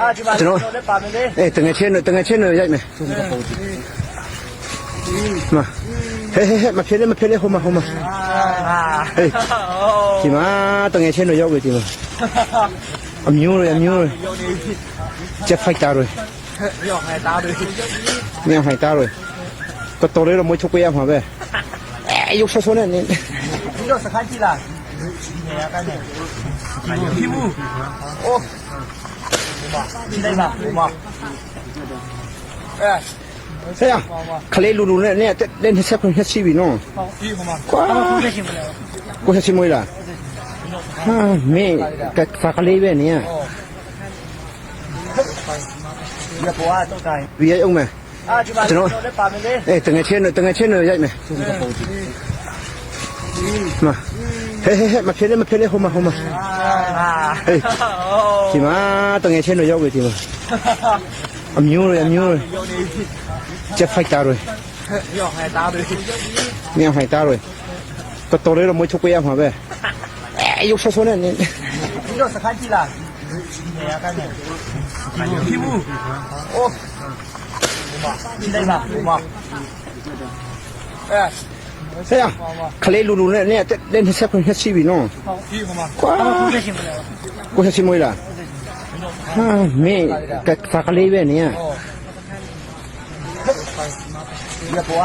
အာဒီမှာကျွန်တော်လည်းပါမယ်လေအေးတငယ်ချင်းတို့တငယ်ချင်းတို့ရိုက်မယ်မဟဲဟဲဟဲမဖြစ်လေမဖြစ်လေဟိုမှာဟိုမှာအာဟေးဒီမှာတငယ်ချင်းတို့ရောက်ပြီဒီမှာအမျိုးတွေအမျိုးတွေရုံနေပြီဂျက်ဖိုက်တာတွေရောငယ်သားတွေမြန်ဖိုက်တာတွေတော်တော်လေးတော့မွေးချုပ်ပေးရမှာပဲအဲရုပ်ဆဆနဲ့နင်းဒီတော့စခန်းကြည့်လားနေရာကနေခီမူအိုး ဒီလိုက်ပါဒီမှာအဲဆရာခလေးလူလူနဲ့နဲ့တဲ့နှစ်ဆက်ခွင့်ရှိပြီနော်ဟောဒီဟိုမှာကွာခုနေရှင်မလဲကိုဆက်ချမွေးလားဟာမင်းကဖာကလေးပဲနေရဒီပေါ်ကတော့တိုင်းဒီရိုက်အောင်မယ်အာဒီမှာကျွန်တော်လည်းပါမယ်လေအေးတငယ်ချင်းတို့တငယ်ချင်းတို့ရိုက်မယ်မဟဲဟဲဟဲမဖြစ်လေမဖြစ်လေဟိုမှာဟိုမှာအာ ဟေးဒီမှာတငယ်ချင်းတို့ရောက်ပြီဒီမှာအမျိုးတွေအမျိုးတွေရုံနေပြီဂျက်ဖိုက်တာတွေရောငယ်သားတွေမြန်ဖိုက်တာတွေတော်တော်လေးတော့မွေးချုပ်ပေးရမှာပဲအဲရုပ်ဆဆနဲ့နင်းဒီတော့စခန်းကြည့်လားနေရာကနေခီမူအိုးဒီလိုက်ပါဒီမှာအဲ ဆရာခလေးလူလူနဲ့နဲ့တဲ့နှစ်ဆက်ခွင့်ရှိပြီနော်ဟောဒီဟိုမှာကွာခုနေရှင်မလဲကိုဆက်ချမွေးလားဟာမင်းကဖာကလေးပဲနေရဒီပေါ်